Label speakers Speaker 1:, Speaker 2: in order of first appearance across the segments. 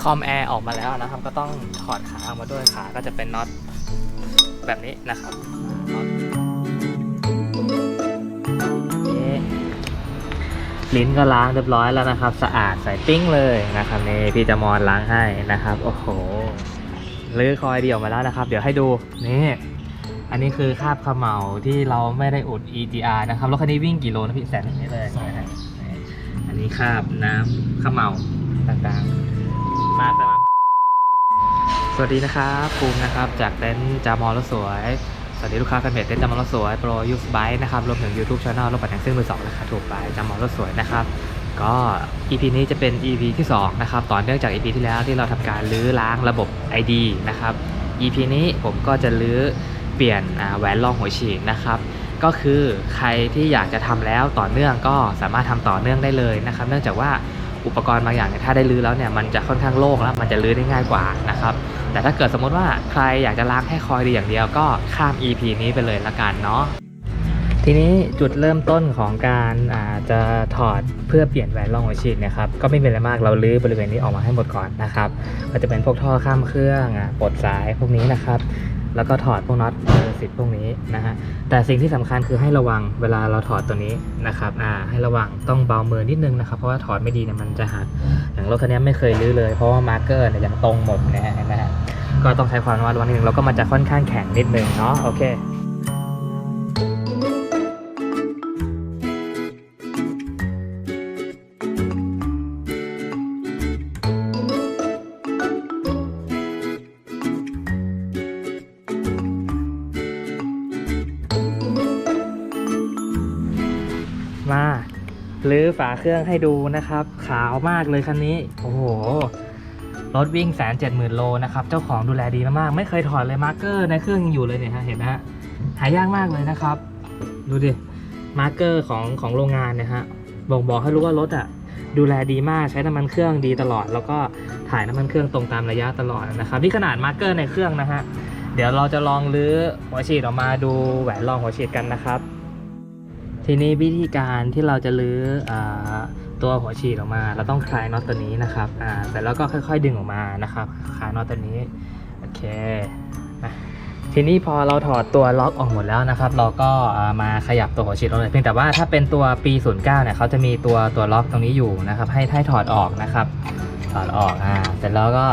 Speaker 1: ือคอมแอร์ออกมาแล้วนะครับ ก็ต้องถอดขาออกมาด้วยขาก็จะเป็นน็อตแบบนี้นะครับน็อตนี่ลิ้นก็ล้างเรียบร้อยแล้วนะครับ สะอาดใส่ปิ้งเลยนะครับนี่พี่จามอนล้างให้นะครับ โอ้โหลื้อคอยเดียวมาแล้วนะครับ เดี๋ยวให้ดูนี่อันนี้คือคาบขมเหลาที่เราไม่ได้อุด EGR นะครับรถคันนี้วิ่งกี่โลนะพี่แสนอย่งนี้เลยอันนี้คาบน้ำขมเหลาต่างๆ มาแต่มาสวัสดีนะครับภูมินะครับ จากเต็นท์จามอรถสวย สวัสดีลูกค้าแฟนเพจเต็นท์จามอรถสวยโปรยูสไบค์นะครับรวมถึง YouTube Channel รถปัดแต่งซิ่งมือสองราคาถูกไปจามอรถสวยนะครับ ก็ EP นี้จะเป็น EP ที่ 2 นะครับ ต่อเนื่องจาก EP ที่แล้วที่เราทำการรื้อล้างระบบ ID นะครับ EP นี้ผมก็จะรื้อเปลี่ยนแหวนรองหัวฉีดนะครับก็คือใครที่อยากจะทำแล้วต่อเนื่องก็สามารถทำต่อเนื่องได้เลยนะครับ เนื่องจากว่า อุปกรณ์บางอย่างเนี่ยถ้าได้รื้อแล้วเนี่ยมันจะค่อนข้างโล่งแล้วมันจะรื้อได้ง่ายกว่านะครับแต่ถ้าเกิดสมมติว่าใครอยากจะล้างแค่คอยดีอย่างเดียวก็ข้าม EP นี้ไปเลยละกันเนาะทีนี้จุดเริ่มต้นของการอาจะถอดเพื่อเปลี่ยนแหวนรองหัวฉีดเนะครับก็ไม่เป็นอะไรมากเราลื้อบริเวณนี้ออกมาให้หมดก่อนนะครับก็จะเป็นพวกท่อข้ามเครื่องอปลดสายพวกนี้นะครับ แล้วก็ถอดพวกน็อตเบอร์สิบพวกนี้นะฮะแต่สิ่งที่สำคัญคือให้ระวังเวลาเราถอดตัวนี้นะครับอ่าให้ระวังต้องเบามือนิดนึงนะครับเพราะว่าถอดไม่ดีเนี่ยมันจะหักอย่างรถคันนี้ไม่เคยลื้อเลยเพราะว่ามาร์กเกอร์เนี่ยยังตรงหมดนะฮะเห็นไหมฮะก็ต้องใช้ความระมัดระวังนิดนึงแล้วก็มันจะค่อนข้างแข็งนิดนึงเนาะโอเค ลื้อฝาเครื่องให้ดูนะครับ ขาวมากเลยคันนี้ โอ้โห รถวิ่งแสนเจ็ดหมื่นโลนะครับ เจ้าของดูแลดีมากๆ ไม่เคยถอดเลยมาร์กเกอร์ในเครื่องยังอยู่เลยเนี่ยฮะ เห็นไหมฮะ หายากมากเลยนะครับ ดูดิ มาร์กเกอร์ของของโรงงานเนี่ยฮะบ่งบอกให้รู้ว่ารถอะ ดูแลดีมาก ใช้น้ำมันเครื่องดีตลอด แล้วก็ถ่ายน้ำมันเครื่องตรงตามระยะตลอดนะครับ นี่ขนาดมาร์กเกอร์ในเครื่องนะฮะ เดี๋ยวเราจะลองลื้อหัวฉีดออกมาดูแหวนรองหัวฉีดกันนะครับ ทีนี้วิธีการที่เราจะลื้ออตัวหัวฉีดออกมา เราต้องคลายน็อตตัวนี้นะครับอ่าเสร็จแล้วก็ค่อย ๆ ดึงออกมานะครับคลายน็อตตัวนี้โอเคทีนี้พอเราถอดตัวล็อกออกหมดแล้วนะครับ เราก็มาขยับตัวหัวฉีดลงเลยเพียงแต่ว่าถ้าเป็นตัวปี 09เนี่ยเขาจะมีตัวตัวล็อกตรงนี้อยู่นะครับ ให้ให้ถอดออกนะครับ ถอดออกอ่าเสร็จแล้วก็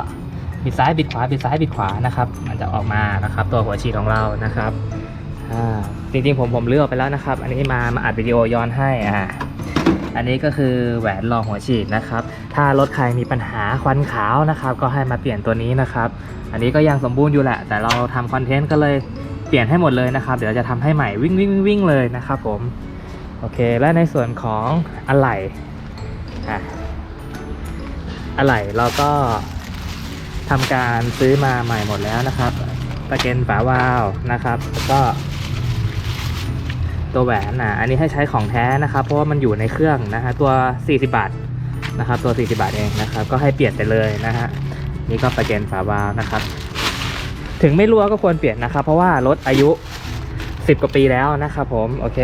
Speaker 1: บิดซ้ายบิดขวาบิดซ้ายบิดขวานะครับ มันจะออกมานะครับ ตัวหัวฉีดของเรานะครับ อ่าจริงๆผมผมเลือกไปแล้วนะครับ อันนี้มามาอัดวิดีโอย้อนให้อ่าอันนี้ก็คือแหวนรองหัวฉีดนะครับ ถ้ารถใครมีปัญหาควันขาวนะครับ ก็ให้มาเปลี่ยนตัวนี้นะครับ อันนี้ก็ยังสมบูรณ์อยู่แหละ แต่เราทำคอนเทนต์ก็เลยเปลี่ยนให้หมดเลยนะครับ เดี๋ยวจะทำให้ใหม่วิ่งวิ่งวิ่งเลยนะครับผม โอเค และในส่วนของอะไหล่อะอะไหล่เราก็ทำการซื้อมาใหม่หมดแล้วนะครับตะเกนฝาวาล์วนะครับ แล้วก็ ตัวแหวนอะอันนี้ให้ใช้ของแท้นะครับ เพราะว่ามันอยู่ในเครื่องนะฮะตัว 40 บาทนะครับตัว 40 บาทเองนะครับ ก็ให้เปลี่ยนไปเลยนะฮะนี่ก็ประเกนฝาวาล์วนะครับ ถึงไม่รั่วก็ควรเปลี่ยนนะครับ เพราะว่ารถอายุ 10 กว่าปีแล้วนะครับผมโอเค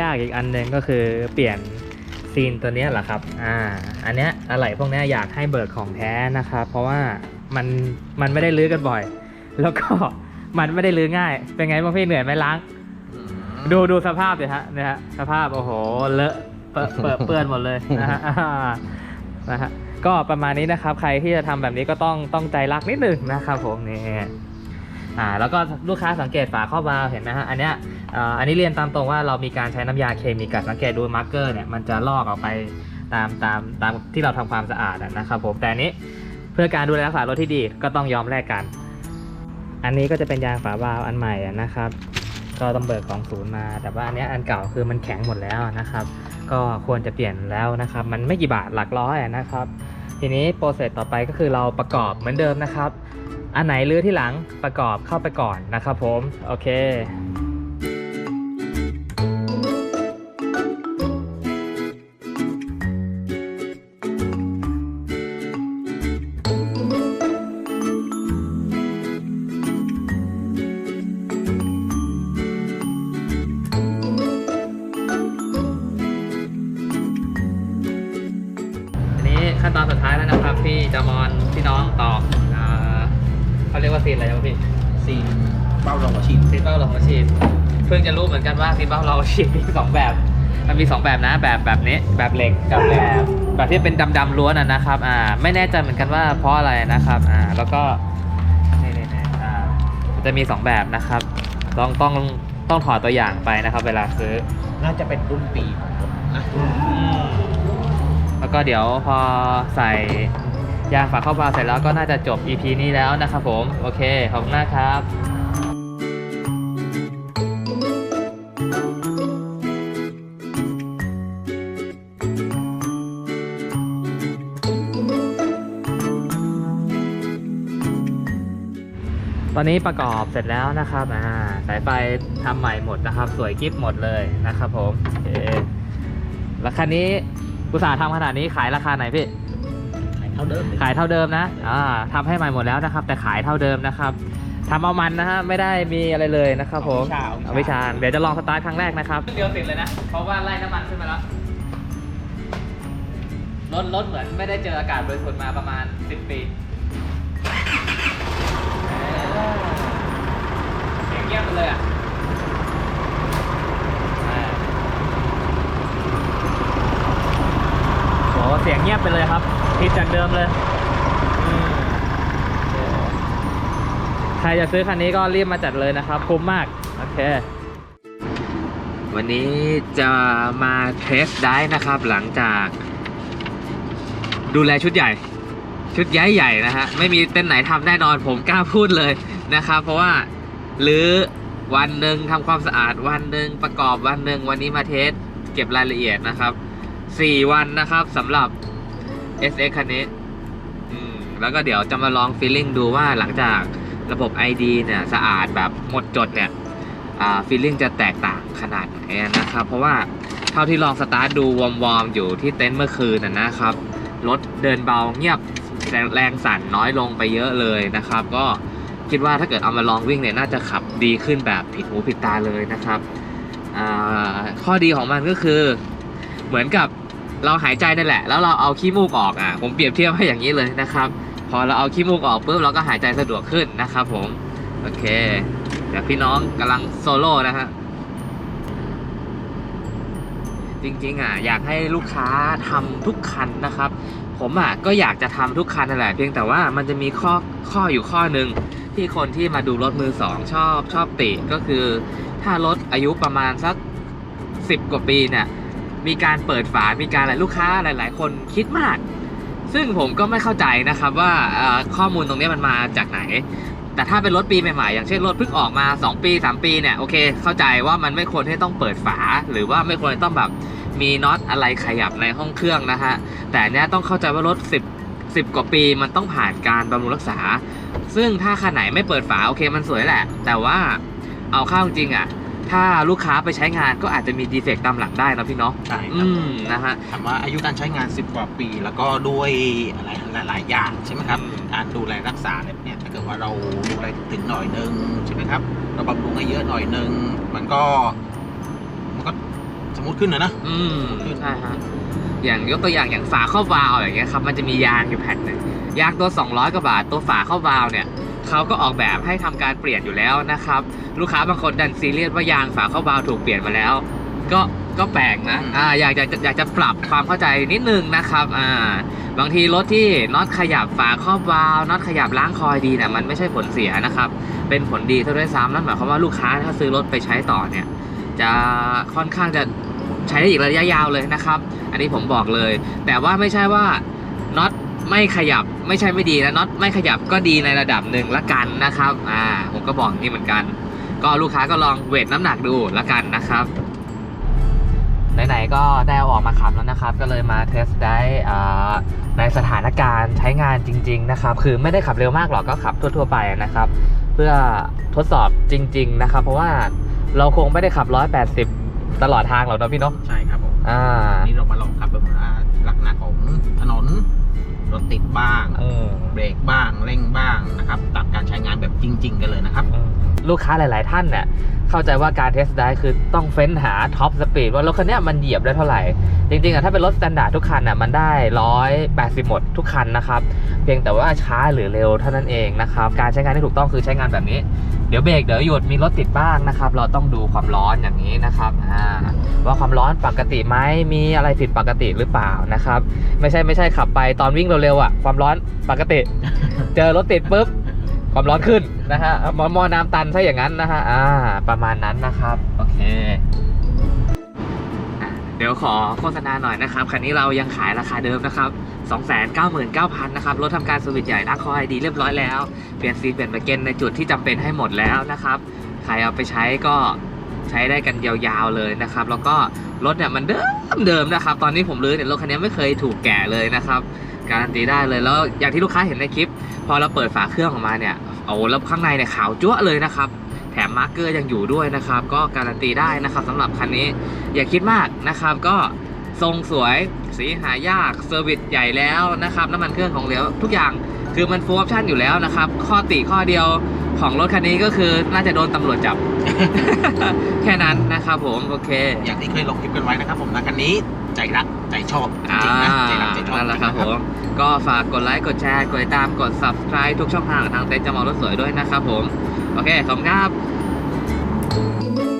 Speaker 1: ยากอีกอันหนึ่งก็คือเปลี่ยนซีนตัวเนี้ยแหละครับ อ่า อันเนี้ยอะไรพวกเนี้ยอยากให้เบิกของแท้นะครับ เพราะว่ามันมันไม่ได้ลื้อกันบ่อย แล้วก็มันไม่ได้ลื้อง่าย เป็นไงบ้างพี่เหนื่อยไหมล้าง ดูดูสภาพเลยฮะเนี่ยฮะสภาพโอ้โหเลอะเปื้อนเปื้อนเปื้อนหมดเลยนะฮะอ่านะฮะก็ประมาณนี้นะครับ ใครที่จะทำแบบนี้ก็ต้องต้องใจรักนิดหนึ่งนะครับผมนี่ อ่าแล้วก็ลูกค้าสังเกตฝาข้อบาล์วเห็นไหมฮะอันเนี้ยอ,อันนี้เรียนตามตรงว่าเรามีการใช้น้ำยาเคมีกัดสังเกตดูมาร์กเกอร์เนี่ยมันจะลอกออกไปตามตามตามที่เราทำความสะอาดนะครับผมแต่นี้เพื่อการดูแลรักษารถที่ดีก็ต้องยอมแลกกัน อันนี้ก็จะเป็นยางฝาวาล์วอันใหม่นะครับ ก็ต้องเบิกของศูนย์มา แต่ว่าอันเนี้ยอันเก่าคือมันแข็งหมดแล้วนะครับ ก็ควรจะเปลี่ยนแล้วนะครับ มันไม่กี่บาทหลักร้อยนะครับ ทีนี้โปรเซสต่อไปก็คือเราประกอบเหมือนเดิมนะครับ อันไหนลื้อที่หลังประกอบเข้าไปก่อนนะครับผม โอเคขั้นตอนสุดท้ายแล้วนะครับ พี่จามอนพี่น้องต่อ เขาเรียกว่าซีนอะไรครับพี่
Speaker 2: ซีนเบ้าเราหัวฉีด
Speaker 1: ซีนเบ้าเราหัวฉีดเพิ่งจะรู้เหมือนกันว่าซีนเบ้าเราหัวฉีดมีสองแบบ มันมีสองแบบนะ แบบแบบนี้แบบเหล็กกับแบบแบบที่เป็นดำๆล้วนอะนะครับ อ่า ไม่แน่ใจเหมือนกันว่าเพราะอะไรนะครับ อ่า แล้วก็นี่นี่นี่อ่ามันจะมีสองแบบนะครับ ต้องต้องต้องถอดตัวอย่างไปนะครับ เวลาซื้อ
Speaker 2: น่าจะเป็นรุ่นปีของรถนะ
Speaker 1: แล้วก็เดี๋ยวพอใส่ ยางฝาเข้าบาล์วเสร็จแล้วก็น่าจะจบ EP นี้แล้วนะครับผม โอเค ขอบคุณมากครับตอนนี้ประกอบเสร็จแล้วนะครับอ่าสายไฟทำใหม่หมดนะครับ สวยกิ๊บหมดเลยนะครับผมโอเคแล้วคันนี้อุตสาห์ทำขนาดนี้ขายราคาไหนพี่
Speaker 2: เท่าเดิมเลย
Speaker 1: ขายเท่าเดิมนะอ่าทำให้ใหม่หมดแล้วนะครับ แต่ขายเท่าเดิมนะครับทำเอามันนะฮะไม่ได้มีอะไรเลยนะครับผมเอาวิชาญเดี๋ยวจะลองสตาร์ทครั้งแรกนะครับเดียวติดเลยนะเพราะว่าไล่น้ำมันขึ้นมาแล้วรถรถเหมือนไม่ได้เจออากาศบริสุทธิ์มาประมาณ 10 ปีเสียงเงียบไปเลยอะอ่าโหเสียงเงียบไปเลยครับ ผิดจากเดิมเลย ใครจะซื้อคันนี้ก็รีบมาจัดเลยนะครับ คุ้มมาก โอเค วันนี้จะมาเทสได้นะครับ หลังจาก ดูแลชุดใหญ่ ชุดย้ายใหญ่นะฮะ ไม่มีเต้นไหนทำแน่นอนผมกล้าพูดเลยนะครับ เพราะว่าหรือวันหนึ่งทำความสะอาดวันหนึ่งประกอบวันหนึ่งวันนี้มาเทสเก็บรายละเอียดนะครับสี่วันนะครับสำหรับ SX คันนี้อืมแล้วก็เดี๋ยวจะมาลองฟีลลิ่งดูว่าหลังจากระบบ ID เนี่ยสะอาดแบบหมดจดเนี่ยฟีลลิ่งจะแตกต่างขนาดไหนนะครับ เพราะว่าเท่าที่ลองสตาร์ทดูวอร์มๆอยู่ที่เต็นท์เมื่อคืนนะนะครับรถเดินเบาเงียบแรงแรงสั่นน้อยลงไปเยอะเลยนะครับ ก็คิดว่าถ้าเกิดเอามาลองวิ่งเนี่ยน่าจะขับดีขึ้นแบบผิดหูผิดตาเลยนะครับข้อดีของมันก็คือเหมือนกับ เราหายใจนั่นแหละ แล้วเราเอาขี้มูกออกอะผมเปรียบเทียบให้อย่างนี้เลยนะครับ พอเราเอาขี้มูกออกปุ๊บเราก็หายใจสะดวกขึ้นนะครับผมโอเคเดี๋ยวพี่น้องกำลังโซโล่นะฮะจริงๆอะอยากให้ลูกค้าทำทุกคันนะครับ ผมอะก็อยากจะทำทุกคันนั่นแหละเพียงแต่ว่ามันจะมีข้อข้ออยู่ข้อหนึ่งที่คนที่มาดูรถมือสองชอบชอบติก็คือ ถ้ารถอายุประมาณสักสิบกว่าปีเนี่ย มีการเปิดฝา มีการอะไรลูกค้าหลาย ๆ คนคิดมาก ซึ่งผมก็ไม่เข้าใจนะครับว่าข้อมูลตรงนี้มันมาจากไหน แต่ถ้าเป็นรถปีใหม่ ๆ อย่างเช่นรถเพิ่งออกมา 2 ปี 3 ปีเนี่ยโอเค เข้าใจว่ามันไม่ควรให้ต้องเปิดฝา หรือว่าไม่ควรต้องแบบมีน็อตอะไรขยับในห้องเครื่องนะฮะ แต่เนี้ยต้องเข้าใจว่ารถ 10 10 กว่าปีมันต้องผ่านการบำรุงรักษา ซึ่งถ้าคันไหนไม่เปิดฝาโอเคมันสวยแหละ แต่ว่าเอาเข้าจริงๆอะ ถ้าลูกค้าไปใช้งานก็อาจจะมีดีเฟกต์ตามหลังได้นะพี่เนาะ
Speaker 2: ใช่ค
Speaker 1: อื
Speaker 2: รับ
Speaker 1: มนะฮะ
Speaker 2: ถามว่าอายุการใช้งาน 10 กว่าปี แล้วก็ด้วยอะไรหลาย ๆ อย่างใช่ไหมครับ
Speaker 1: อืม
Speaker 2: การดูแลรักษาเนี่ยถ้าเกิดว่าเราดูแลถึงหน่อยนึงใช่ไหมครับเราบำรุงให้เยอะหน่อยนึงมันก็มันก็สมมติขึ้นนะนะ
Speaker 1: อืมใช่ฮะอย่างยกตัวอย่างอย่างฝาเข้าวาล์วอย่างเงี้ยครับมันจะมียางอยู่แผ่นหนึ่งยางตัว 200กว่าบาทตัวฝาเข้าวาล์วเนี่ย เขาก็ออกแบบให้ทำการเปลี่ยนอยู่แล้วนะครับ ลูกค้าบางคนดันซีเรียสว่ายางฝาเข้าวาล์วถูกเปลี่ยนมาแล้ว ก็ก็แปลกนะ
Speaker 2: อืม
Speaker 1: อ่าอยากจะอยากจะปรับความเข้าใจนิดนึงนะครับอ่าบางทีรถที่น็อตขยับฝาครอบวาล์วน็อตขยับล้างคอยดีเนี่ยมันไม่ใช่ผลเสียนะครับ เป็นผลดีซะด้วยซ้ำนั่นหมายความว่าลูกค้าถ้าซื้อรถไปใช้ต่อเนี่ย จะค่อนข้างจะใช้ได้อีกระยะยาวเลยนะครับ อันนี้ผมบอกเลย แต่ว่าไม่ใช่ว่าน็อต ไม่ขยับไม่ใช่ไม่ดีนะน็อตไม่ขยับก็ดีในระดับหนึ่งละกันนะครับอ่าผมก็บอกอย่างนี้เหมือนกัน ก็ลูกค้าก็ลองเวทน้ำหนักดูละกันนะครับไหนๆก็ได้เอาออกมาขับแล้วนะครับ ก็เลยมาเทสได้อ่าในสถานการณ์ใช้งานจริง ๆ นะครับ คือไม่ได้ขับเร็วมากหรอกก็ขับทั่ว ๆ ไปนะครับ เพื่อทดสอบจริง ๆ นะครับ เพราะว่าเราคงไม่ได้ขับ 180 ตลอดทางหรอกเนอะพี่เนอะ
Speaker 2: ใช่ครับผม
Speaker 1: อ่า
Speaker 2: นี่เรามาลองขับแบบว่าลักษณะของถนน รถติดบ้าง
Speaker 1: อืม
Speaker 2: เบรกบ้างเร่งบ้างนะครับตามการใช้งานแบบจริง ๆ กันเลยนะครับ
Speaker 1: อืมลูกค้าหลาย ๆ ท่านเนี่ยเข้าใจว่าการเทสได้คือต้องเฟ้นหาท็อปสปีดว่ารถคันเนี้ยมันเหยียบได้เท่าไหร่ จริง ๆอะถ้าเป็นรถสแตนดาร์ดทุกคันอะมันได้180หมดทุกคันนะครับ เพียงแต่ว่าช้าหรือเร็วเท่านั้นเองนะครับ การใช้งานที่ถูกต้องคือใช้งานแบบนี้เดี๋ยวเบรกเดี๋ยวหยุดมีรถติดบ้างนะครับ เราต้องดูความร้อนอย่างนี้นะครับอ่าว่าความร้อนปกติไหมมีอะไรผิดปกติหรือเปล่านะครับ ไม่ใช่ไม่ใช่ขับไปตอนวิ่งเร็วๆอะความร้อนปกติ เจอรถติดปุ๊บความร้อนขึ้นนะฮะมอมอน้ำตันใช่อย่างนั้นนะฮะอ่าประมาณนั้นนะครับ โอเค เดี๋ยวขอโฆษณาหน่อยนะครับคันนี้เรายังขายราคาเดิมนะครับ 299,000นะครับรถทำการสวิตช์ใหญ่หน้าคอยดีเรียบร้อยแล้ว เปลี่ยนซีเปลี่ยนแบเกนในจุดที่จำเป็นให้หมดแล้วนะครับใครเอาไปใช้ก็ใช้ได้กันยาวๆเลยนะครับ แล้วก็รถเนี่ยมันเดิมเดิมนะครับ ตอนนี้ผมรื้อเนี่ยรถคันนี้ไม่เคยถูกแก่เลยนะครับ การันตีได้เลยแล้วอย่างที่ลูกค้าเห็นในคลิป พอเราเปิดฝาเครื่องออกมาเนี่ยโอ้แล้วข้างในเนี่ยขาวจั๊วะเลยนะครับ แถมมาร์กเกอร์ยังอยู่ด้วยนะครับ ก็การันตีได้นะครับสำหรับคันนี้อย่าคิดมากนะครับก็ทรงสวยสีหายากเซอร์วิสใหญ่แล้วนะครับน้ำมันเครื่องของเหลวทุกอย่างคือมันฟูลออปชั่นอยู่แล้วนะครับ ข้อติข้อเดียวของรถคันนี้ก็คือน่าจะโดนตำรวจจับ แค่นั้นนะครับผม โอเค
Speaker 2: อย่างที่เคยลงคลิปกันไว้นะครับผมนะคันนี้ ใจรักใจชอบจ
Speaker 1: อ่า
Speaker 2: ริงๆนะใจรักใจชอบ
Speaker 1: นั่นแหละครับ
Speaker 2: จ
Speaker 1: ผ
Speaker 2: งๆ
Speaker 1: มก็ฝากกดไลค์กดแชร์กดติดตามกด subscribe ทุกช่องทางของทางเต็นท์จำมองรถสวยด้วยนะครับผม โอเคขอบคุณครับ